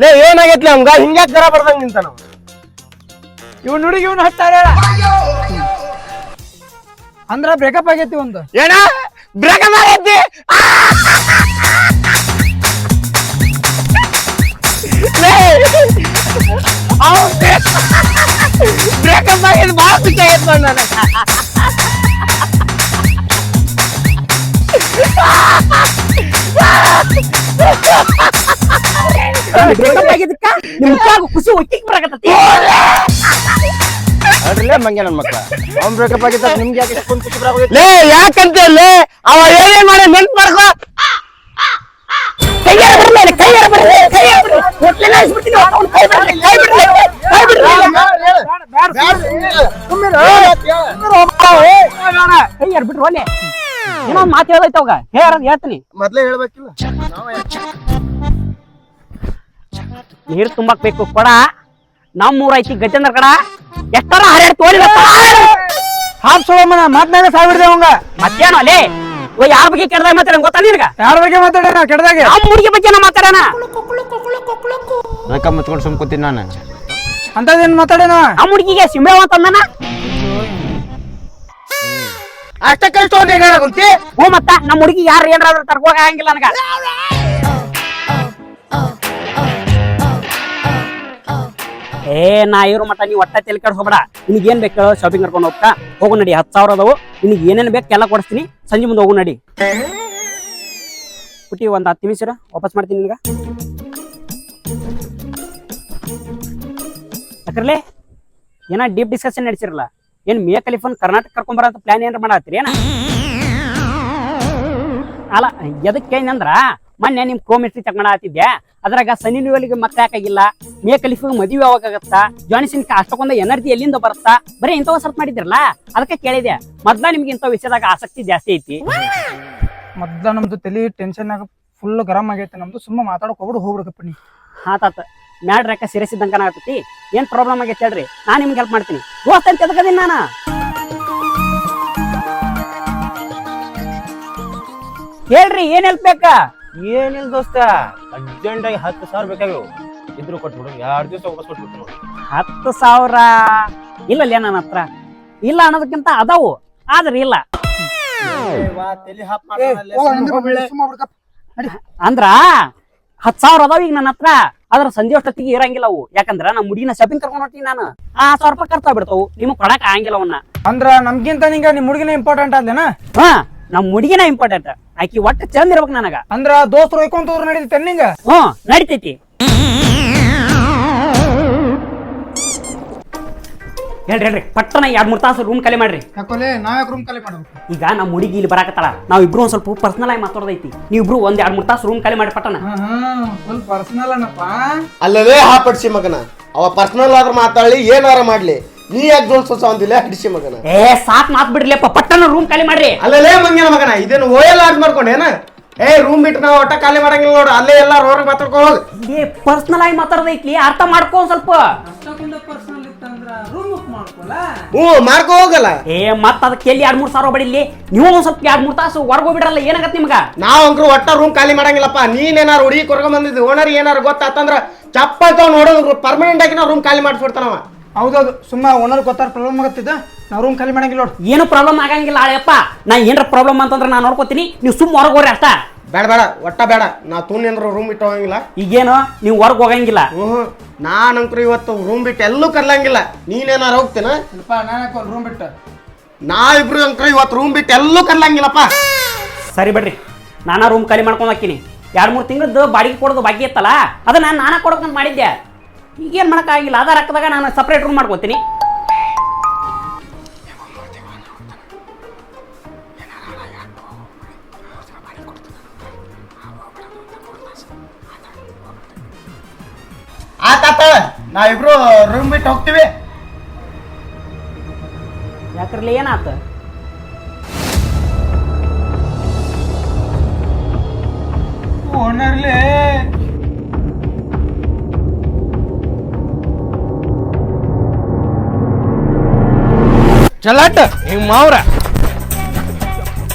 ಲೇ ಏನಾಗೈತಿ ಅವಂಗ ಹಿಂಗ್ಯಾಕ್ ಜರ ಬರ್ದಂಗ ನಿಂತ ನಾವು. ಇವ್ ನುಡಿಗೆ ಇವ್ನ ಹತ್ತಾರ ಅಂದ್ರ ಬ್ರೇಕಪ್ ಆಗೈತಿ ಒಂದು. ಏನ? ಬ್ರೇಕಪ್ ಆಗೈತಿ? ಬ್ರೇಕಪ್ ಆಗಿದ್ ಬಾಳ ಖುಷಿ ಆಗೈತ್ ನೋಡ್ ನನಗ. ಬ್ರೇಕಪ್ ಆಗಿದ್ದಕ್ಕ? ನಿಮ್ ಖುಷಿ ಒಟ್ಟಿಗೆ ಬರಕತ್ತತಿ. ಅದ್ರಲ್ಲೇ ಮಂಗೆ ನನ್ನ ಮಕ್ಳ. ಅವ್ನ್ ಬ್ರೇಕಪ್ ಆಗಿದ್ದ ನಿಮ್ಗೆ ಯಾಕೆ ಇಷ್ಟೊಂದು ಖುಷಿ ಬರಾಗೋಗೈತಿ ಲೇ ಯಾಕಂತ ಅವ ಏನೇ ಮಾಡಿ ನೆನ್ಪ್ ಮಾಡ್ಕೋ. ಕೈಯಾರ ಬರ್ಲಿ ಕೈಯಾರ ಬರ್ಲಿ ಕೈಯಾರ ಬರ್ಲಿ. ಹೊಟ್ಲೆನ ಹಾಯಿಸ್ಬಿಡ್ತೀನಿ ಅವ್ನ್ ಕೈ ಬಿಡ್ಲಿ ಕೈ ಬಿಡ್ಲಿ ಕೈ ಬಿಡ್ಲಿ ಕೈಯಾರ ಬಿಡ್ರಿ ಒಲೆ ಏನೋ ಒಂದ್ ಮಾತು ಹೇಳೈತೆ ಅವಾಗ. ಹೇಳ ಹೇಳ್ತೀನಿ. ಮೊದ್ಲೇ ಹೇಳ್ಬೇಕಿಲ್ಲ. ನೀರ್ ತುಂಬಾಕ್ ಬೇಕು ಕೊಡ. ನಮ್ಮೂರ ಐತಿ ಗಜೇಂದ್ರ ಕಡ. ಎಷ್ಟಾರ ಹರಡ್ ತೋರಿ ಹಾಪ್ ಸೋಮನ ಮಾತ್ನಾಗ ಸಾವಿಡ್ದೆ ಅವಂಗ. ಮತ್ತೇನೋ ಅಲ್ಲೇ ಇವ ಯಾರ ಬಗ್ಗೆ ಕೆಡ್ದಾಗ ಮಾತಾಡ ಗೊತ್ತಾ ನಿನಗ? ಯಾರ ಬಗ್ಗೆ ಮಾತಾಡ್ಯಾನ ಕೆಡ್ದಾಗ? ನಮ್ಮ ಹುಡುಗಿ ಬಗ್ಗೆ ನಾ ಮಾತಾಡೋಣ ನಕ ಮುಚ್ಕೊಂಡು ಸುಮ್ ಕೂತೀನಿ ನಾನು. ಅಂತದೇನು ಮಾತಾಡ್ಯಾನ? ನಮ್ಮ ಹುಡುಗಿಗೆ ಸಿಂಬೆ ಅಂತಂದನ ಅಷ್ಟಕ್ಕೆ ಕಷ್ಟ ಹೇಳಿ ಹ್ಞೂ ಮತ್ತ ನಮ್ಮ ಹುಡುಗಿ ಯಾರು ಏನಾದ್ರು ತರ್ಕೋಗ ಆಗಂಗಿಲ್ಲ ನನಗ. ಏ ನಾ ಇವ್ರ ಮಟ್ಟ ನೀ ಒಟ್ಟ ತೆಲಿ ಹೋಗ್ಬೇಡ. ನಿನಗೆ ಏನ್ ಬೇಕು ಶಾಪಿಂಗ್ ಕರ್ಕೊಂಡು ಹೋಗ್ತಾ. ಹೋಗು ನಡಿ ಹತ್ತು ಸಾವಿರ ಅದಾವು. ನಿನಗೆ ಏನೇನು ಬೇಕು ಎಲ್ಲ ಕೊಡಿಸ್ತೀನಿ. ಸಂಜೆ ಮುಂದೆ ಹೋಗು ನಡಿ. ಪುಟ್ಟಿ ಒಂದ್ ಹತ್ತು ನಿಮಿಷ ಇರು, ವಾಪಸ್ ಮಾಡ್ತೀನಿ ನಿನಗ. ಯಾಕರ್ಲೆ ಏನ ಡೀಪ್ ಡಿಸ್ಕಷನ್ ನಡೆಸಿರಲ್ಲ? ಏನ್ ಮೇ ಕಲಿಫೋನ್ ಕರ್ನಾಟಕ ಕರ್ಕೊಂಬರ ಅಂತ ಪ್ಲಾನ್ ಏನಾರ ಮಾಡತ್ತೀರಿ ಏನ? ಅಲ್ಲ ಎದಕ್ಕೆ ಅಂದ್ರ ಮೊನ್ನೆ ನಿಮ್ ಕ್ರೋಮೆಟ್ರಿ ಚೆಕ್ ಮಾಡತ್ತಿದ್ದೆ ಅದ್ರಾಗ ಸನಿ ಲಿಯೋಲಿಗೆ ಮತ್ತೆ ಯಾಕಾಗಿಲ್ಲ? ಮೇ ಕಲಿಫಿಗೆ ಮದುವೆ ಯಾವಾಗ ಆಗತ್ತಾ ಜಾನ್ಸಿನ್ ಅಷ್ಟಕ್ಕೊಂದ ಎನರ್ಜಿ ಎಲ್ಲಿಂದ ಬರುತ್ತಾ? ಬರೀ ಇಂಥವ ಸರ್ಚ್ ಮಾಡಿದ್ರಲ್ಲ ಅದಕ್ಕೆ ಕೇಳಿದೆ. ಮೊದ್ಲ ನಿಮ್ಗೆ ಇಂಥ ವಿಷಯದಾಗ ಆಸಕ್ತಿ ಜಾಸ್ತಿ ಐತಿ. ಮೊದ್ಲ ನಮ್ದು ತಲೆ ಟೆನ್ಷನ್ ಆಗ ಫುಲ್ ಗರಂ ಆಗೈತೆ. ನಮ್ದು ಸುಮ್ಮ ಮಾತಾಡಕ್ ಹೋಗ್ಬಿಡು ಹೋಗ್ಬಿಡಕಪ್ಪ ನೀ. ಹಾತಾತ ಮ್ಯಾಡ್ ರೆಕ್ಕ ಸೀರಿಯಸ್ ಇದ್ದಂಗ ಆಗತ್ತಿ ಏನ್ ಪ್ರಾಬ್ಲಮ್ ಆಗೈತೆ ಹೇಳ್ರಿ. ನಾ ನಿಮ್ಗೆ ಹೆಲ್ಪ್ ಮಾಡ್ತೀನಿ. ದೋಸ್ತ ಅಂತ ಎದಕದೀನಿ ನಾನು? ಹೇಳ್ರಿ ಏನ್ ಹೆಲ್ಪ್ ಬೇಕಾ? ಏನಿಲ್ಲ ದೋಸ್ತ ಅರ್ಜೆಂಟ್ ಆಗಿ ಹತ್ತು ಸಾವಿರ ಬೇಕಾಗ್ಯವು ಇದ್ರು ಕೊಟ್ಬಿಡು ಎರಡ್ ದಿವಸ ವಾಪಸ್ ಕೊಟ್ಬಿಟ್ಟು ನೋಡಿ. ಹತ್ತು ಸಾವಿರ? ಇಲ್ಲಲ್ಲೇ ನನ್ನ ಹತ್ರ. ಇಲ್ಲ ಅನ್ನೋದಕ್ಕಿಂತ ಅದಾವು ಆದ್ರೆ ಇಲ್ಲ. ಅಂದ್ರ ಹತ್ ಸಾವಿರ ಅದಾವ ಈಗ ನನ್ನ ಹತ್ರ ಅದ್ರ ಸಂಜೆ ಅಷ್ಟೊತ್ತಿಗೆ ಇರಂಗಿಲ್ಲ ಅವು. ಯಾಕಂದ್ರ ನಮ್ಮ ಮುಡಿನ ಶಾಪಿಂಗ್ ಕರ್ಕೊಂಡು ಹೊರ್ತೀನಿ ನಾನು. ಆ ಸಾವಿರ ರೂಪಾಯಿ ಕರ್ತಾ ಬಿಡ್ತಾವು ನಿಮಗ್ ಕೊಡಕ್ ಆಗಂಗಿಲ್ಲ ಅವನ್ನ. ಅಂದ್ರ ನಮ್ಗಿಂತ ನಿಂಗ ನಿಮ್ ಹುಡುಗಿನ ಇಂಪಾರ್ಟೆಂಟ್ ಅಲ್ಲೇನ ಹಾ. ನಮ್ ಹುಡುಗಿನ ಇಂಪಾರ್ಟೆಂಟ್ ಆಕಿ ಒಟ್ಟ ಚಂದ ಇರ್ಬೇಕು ನನಗ. ಅಂದ್ರ ದೋಸ್ತರು ಒಯ್ಕೊಂತ ನಡೀತೈತೆ ನಿಂಗ? ಹ್ಮ್ ನಡಿತೈತಿ. ಹೇಳ್ರಿ ಹೇಳ್ರಿ ಪಟ್ಟನ ಎರಡ್ ಮೂರ್ ತಾಸು ರೂಮ್ ಖಾಲಿ ಮಾಡ್ರಿ. ಯಾಕೋಲೆ ನಾವ್ ಯಾಕೆ ರೂಮ್ ಖಾಲಿ ಮಾಡ್ಬೇಕು? ಈಗ ನಮ್ಮ ಹುಡುಗಿ ಇಲ್ಲಿ ಬರಾಕತ್ತಾಳ. ನಾವ್ ಇಬ್ರು ಒಂದ್ ಸ್ವಲ್ಪ ಪರ್ಸನಲ್ ಆಗಿ ಮಾತಾಡೋದೈತಿ. ನೀವಿಬ್ರು ಒಂದ್ ಎರಡ್ ಮೂರ್ ತಾಸು ರೂಮ್ ಖಾಲಿ ಮಾಡಿ ಪಟ್ಟಣ. ಫುಲ್ ಪರ್ಸನಲ್ ಅನ್ನಪ್ಪ. ಅಲ್ಲವೇ ಹಾಪಡ್ಸಿ ಮಗನ. ಅವ ಪರ್ಸನಲ್ ಆದ್ರೂ ಮಾತಾಡ್ಲಿ ಏನಾರ ಮಾಡ್ಲಿ. ನೀ ಯಾಕೆ ಜೋಲ್ಸ ಅಂದಿಲ್ಲ? ಹಿಡಿಸಿ ಮಗನ. ಏ ಸಾಕ್ ಮಾತ್ ಬಿಡ್ಲಿಪ್ಪ ಪಟ್ಟಣ ರೂಮ್ ಖಾಲಿ ಮಾಡ್ರಿ. ಅಲ್ಲಲೇ ಮಂಗನ ಮಗನ. ಇದೇನು ಓಯಲ್ ಆಡ್ ಮಾಡ್ಕೊಂಡೇನ ಏ ರೂಮ್ ಬಿಟ್ಟು ನಾವು ಒಟ್ಟ ಖಾಲಿ ಮಾಡಂಗಿಲ್ಲ ನೋಡು. ಅಲ್ಲೇ ಎಲ್ಲ ರೋಡ್ ಮಾತಾಡ್ಕೊ ಹೋಗ್. ಏ ಪರ್ಸನಲ್ ಆಗಿ ಮಾತಾಡೋದೈತಿ ಅರ್ಥ ಮಾಡ್ಕೊ ಒಂದ್ ಸ್ವಲ್ಪ. ಪರ್ಸನಲ್ ಇತ್ತಂದ್ರ ರೂಮ್ ಬುಕ್ ಮಾಡ್ಕೊಲ್ಲ? ಹ್ಞೂ ಮಾಡ್ಕೊ ಹೋಗಲ್ಲ. ಏ ಮತ್ತ ಅದಕ್ಕೆ ಎಲ್ಲಿ ಎರಡ್ ಮೂರ್ ಸಾವಿರ ಬಡಿಲಿ ನೀವು ಒಂದ್ ಸ್ವಲ್ಪ ಎರಡ್ ಮೂರ್ ತಾಸು ಹೊರಗೆ ಹೋಗ್ಬಿಡ್ರಲ್ಲ ಏನಾಗತ್ತೆ ನಿಮ್ಗ? ನಾವ್ ಅಂಕ್ರು ಒಟ್ಟ ರೂಮ್ ಖಾಲಿ ಮಾಡಂಗಿಲ್ಲಪ್ಪ. ನೀನೇನಾರು ಹುಡುಗಿ ಕೊರ್ಕೊಂಡ್ ಬಂದಿದ್ದು ಓನರ್ ಏನಾರು ಗೊತ್ತಾತಂದ್ರ ಚಪ್ಪಲ್ ತಗೊಂಡ್ ನೋಡೋದು ಪರ್ಮನೆಂಟ್ ಆಗಿ ನಾವು ರೂಮ್ ಖಾಲಿ ಮಾಡಿಸ್ಬಿಡ್ತಾನವ ಹೌದೌದು ಸುಮ್ಮ ಓನರ್ ಗೊತ್ತಾರ ಪ್ರಾಬ್ಲಮ್ ಆಗತ್ತಿದ್ದ ನಾವು ರೂಮ್ ಖಾಲಿ ಮಾಡಂಗಿಲ್ಲ ನೋಡು. ಏನು ಪ್ರಾಬ್ಲಮ್ ಆಗಂಗಿಲ್ಲ ಆಳೆಯಪ್ಪ. ನಾ ಏನರ ಪ್ರಾಬ್ಲಮ್ ಅಂತಂದ್ರೆ ನಾ ನೋಡ್ಕೋತೀನಿ. ನೀವು ಸುಮ್ಮ ಹೊರಗೆ ಹೋಗ್ರಿ ಅಷ್ಟ. ಬೇಡ ಬೇಡ ಒಟ್ಟ ಬೇಡ. ನಾ ತೂನೇನ್ರ ರೂಮ್ ಬಿಟ್ಟು ಹೋಗಂಗಿಲ್ಲ. ಈಗೇನು ನೀವು ಹೊರಗೆ ಹೋಗಂಗಿಲ್ಲ. ಹ್ಞೂ ನಾನಂಕ್ರು ಇವತ್ತು ರೂಮ್ ಬಿಟ್ಟು ಎಲ್ಲೂ ಕರ್ಲಂಗಿಲ್ಲ. ನೀನೇನಾರು ಹೋಗ್ತೇನ? ಇಲ್ಲಪ್ಪ ನಾನು ರೂಮ್ ಬಿಟ್ಟು? ನಾವಿಬ್ರು ಅಂಕ್ರ ಇವತ್ತು ರೂಮ್ ಬಿಟ್ಟು ಎಲ್ಲೂ ಕರ್ಲಂಗಿಲ್ಲಪ್ಪ. ಸರಿ ಬಿಡ್ರಿ. ನಾನಾ ರೂಮ್ ಖಾಲಿ ಮಾಡ್ಕೊಂಡು ಹಾಕಿನಿ ಎರಡು ಮೂರು ತಿಂಗಳದ್ದು ಬಾಡಿಗೆ ಕೊಡೋದು ಬಾಕಿ ಇತ್ತಲ್ಲ? ಅದನ್ನ ನಾನು ನಾನಾ ಕೊಡೋಕಂತ ಮಾಡಿದ್ದೆ. ಈಗೇನು ಮಾಡೋಕ್ಕಾಗಿಲ್ಲ. ಅದ ರೊಕ್ಕದಾಗ ನಾನು ಸಪ್ರೇಟ್ ರೂಮ್ ಮಾಡ್ಕೊತೀನಿ. ಆತಾತ ನಾವಿಬ್ರು ರೂಮ್ ಬಿಟ್ಟು ಹೋಗ್ತೀವಿ. ಯಾಕ್ರಲ್ಲಿ ಏನಾತ? ಓನರ್ಲೇ ಚಲಾಟ್ ನಿಮ್ಮ ಮಾವ್ರ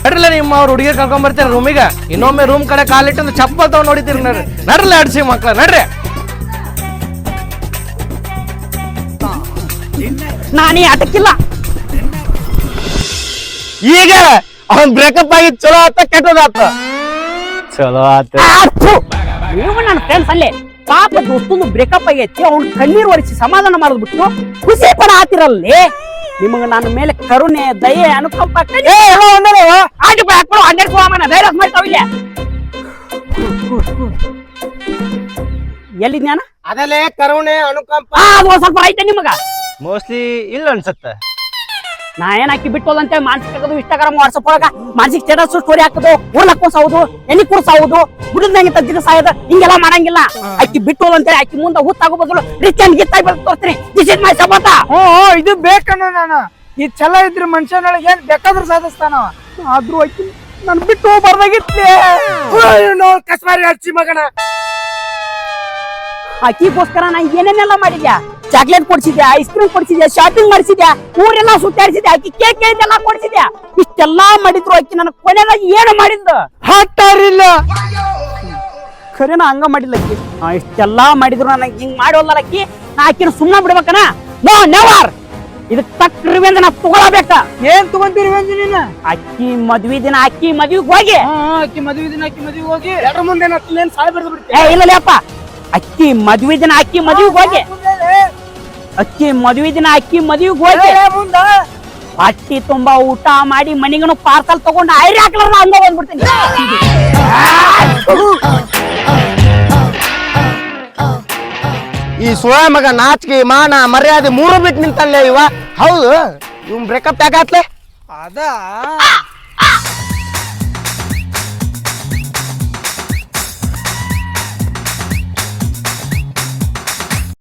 ನಡ್ರಲ್ಲ ನಿಮ್ಮ ಅವ್ರ ಹುಡುಗಿ ಕರ್ಕೊಂಡ್ ಬರ್ತೀರ ರೂಮಿಗೆ ಇನ್ನೊಮ್ಮೆ ರೂಮ್ ಕಡೆ ಕಾಲಿಟ್ಟು ಚಪ್ಪಲ್ ತಗೊಂಡ್ ನೋಡಿತೀರಿ ನಡ್ರಿ. ನಡ್ರಲ್ಲ ಆಡ್ಸಿ ಮಕ್ಳ ನಡ್ರಿ. ನಾನೇ ಆಟಕ್ಕಿಲ್ಲ. ಈಗ ಅವನ್ ಬ್ರೇಕಪ್ ಆಗಿ ಚಲೋ ಆತ ಕೆಟ್ಟದಾತ ಚಲೋ ಆತ. ಆತು! ನೀವು ನನ್ನ ಫ್ರೆಂಡ್ಸ್ ಅಲ್ಲೇ. ಪಾಪ ದೋಸ್ತಂದು ಬ್ರೇಕಪ್ ಆಗೈತಿ ಅವ್ನು ಕಣ್ಣೀರ್ ಒರೆಸಿ ಸಮಾಧಾನ ಮಾಡಿದ್ಬಿಟ್ಟು ಖುಷಿ ಪಡ ಆತಿರಲ್ಲೇ ನಿಮಗ ನನ್ನ ಮೇಲೆ ಕರುಣೆ ದಯೆ ಅನುಕಂಪ. ಎಲ್ಲಿ ಜ್ಞಾನ ಅದಲ್ಲೇ ಕರುಣೆ ಅನುಕಂಪ. ಆ, ಸ್ವಲ್ಪ ಐತೆ ನಿಮಗ. ಮೋಸ್ಟ್ಲಿ ಇಲ್ಲ ಅನ್ಸತ್ತ. ನಾ ಏನ್ ಹಾಕಿ ಬಿಟ್ಟು ಅಂತ ಮಾನಸಿಕ ತೆಗೆದು ಇನ್ಸ್ಟಾಗ್ರಾಮ್ ವಾಟ್ಸಪ್ ಒಳಗ ಮಾನಸಿಕ ಸ್ಟೇಟಸ್ ಸ್ಟೋರಿ ಹಾಕೋದು ಊರ್ಲಕ್ ಸಾವುದು ಎಣ್ಣಿ ಕುರ್ಸಾವುದು ಬುಡದಂಗೆ ತಜ್ಜಿದ ಸಾಯದ ಹಿಂಗೆಲ್ಲ ಮಾಡಂಗಿಲ್ಲ. ಅಕ್ಕಿ ಬಿಟ್ಟು ಅಂತೇಳಿ ಅಕ್ಕಿ ಮುಂದೆ ಹುತ್ತಾಗೋ ಬದಲು ರಿಚ್ ಗಿತ್ತಾಗಿ ಗಿತ್ ಆಗಿ ತೋರಿಸ್ತೀನಿ ದಿಸ್ ಇಸ್ ಮೈ ಸಪೋಟ ಹ್ಞೂ ಇದು ಬೇಕಣ್ಣ ನಾನು. ಈ ಛಲ ಇದ್ರೆ ಮನುಷ್ಯನೊಳಗೆ ಏನ್ ಬೇಕಾದ್ರೂ ಸಾಧಿಸ್ತಾನ ಆದ್ರೂ ಅಕ್ಕಿ ನನ್ ಬಿಟ್ಟು ಹೋಗ್ಬಾರ್ದಾಗಿತ್ಲೆ. ಕಸ್ಮಾರಿ ಹಚ್ಚಿ ಮಗನ. ಅಕ್ಕಿಗೋಸ್ಕರ ನಾ ಏನೇನೆಲ್ಲ ಮಾಡಿದ್ಯಾ? ಚಾಕ್ಲೇಟ್ ಕೊಡ್ಸಿದ್ಯಾ ಐಸ್ ಕ್ರೀಮ್ ಕೊಡ್ಸಿದ್ಯಾ ಶಾಪಿಂಗ್ ಮಾಡಿಸಿದ್ಯಾ ಊರೆಲ್ಲ ಸುತ್ತಾಡಿಸಿದ್ಯಾ ಅಕ್ಕಿ ಕೇಕ್ ಎಲ್ಲ ಕೊಡ್ಸಿದ್ಯಾ? ಇಷ್ಟೆಲ್ಲಾ ಮಾಡಿದ್ರು ಅಕ್ಕಿ ನನ್ ಕೊನೆದಾಗ ಏನು ಮಾಡಿದ್ದು ಹಾಕ್ತಾರಿಲ್ಲ. ಖರೇನ ಹಂಗ ಮಾಡಿಲ್ಲ ಅಕ್ಕಿ ನಾ ಇಷ್ಟೆಲ್ಲಾ ಮಾಡಿದ್ರು ನನಗೆ ಹಿಂಗ್ ಮಾಡೋಲ್ಲ ಅಕ್ಕಿ ನಾ ಆಕಿನ ಸುಮ್ಮನೆ ಬಿಡ್ಬೇಕನ? ನೋ ನೆವರ್ ಇದಕ್ ತಕ್ಕ ರಿವೆಂಜ್ ನಾ ತಗೊಳಬೇಕ. ಏನ್ ತಗೊಂತೀರಿ ರಿವೆಂಜ್ ನೀನು? ಅಕ್ಕಿ ಮದ್ವಿ ದಿನ ಅಕ್ಕಿ ಮದ್ವಿಗ್ ಹೋಗಿ. ಅಕ್ಕಿ ಮದ್ವಿ ದಿನ ಅಕ್ಕಿ ಮದ್ವಿಗ್ ಹೋಗಿ. ಎಲ್ರ ಮುಂದೆ ಏನ್ ಸಾಲ ಬಿಡ್ದು ಬಿಡ್ತೀನಿ ಏ ಇಲ್ಲ ಅಪ್ಪ. ಅಕ್ಕಿ ಮದ್ವಿ ದಿನ ಅಕ್ಕಿ ಮದ್ವಿಗ್ ಹೋಗಿ. ಅಕ್ಕಿ ಮದುವೆ ದಿನ ಅಕ್ಕಿ ಮದ್ವಿಗ್ ಹೋಗಿ ಮುಂದ. ಅಕ್ಕಿ ತುಂಬಾ ಊಟ ಮಾಡಿ ಮನೆಗನು ಪಾರ್ಸಲ್ ತಗೊಂಡು ಐರಿ ಹಾಕ್ಲಾರ ಹಂಗ ಬಂದ್ಬಿಡ್ತೀನಿ. ಈ ಸುಳ ಮಗ ನಾಚಿಕೆ ಮಾನ ಮರ್ಯಾದೆ ಮೂರು ಬಿಟ್ಟು ನಿಂತಲ್ಲೇ ಇವ. ಹೌದು ಇವ್ ಬ್ರೇಕಪ್ ಯಾಕಾತ್ಲೆ ಅದ?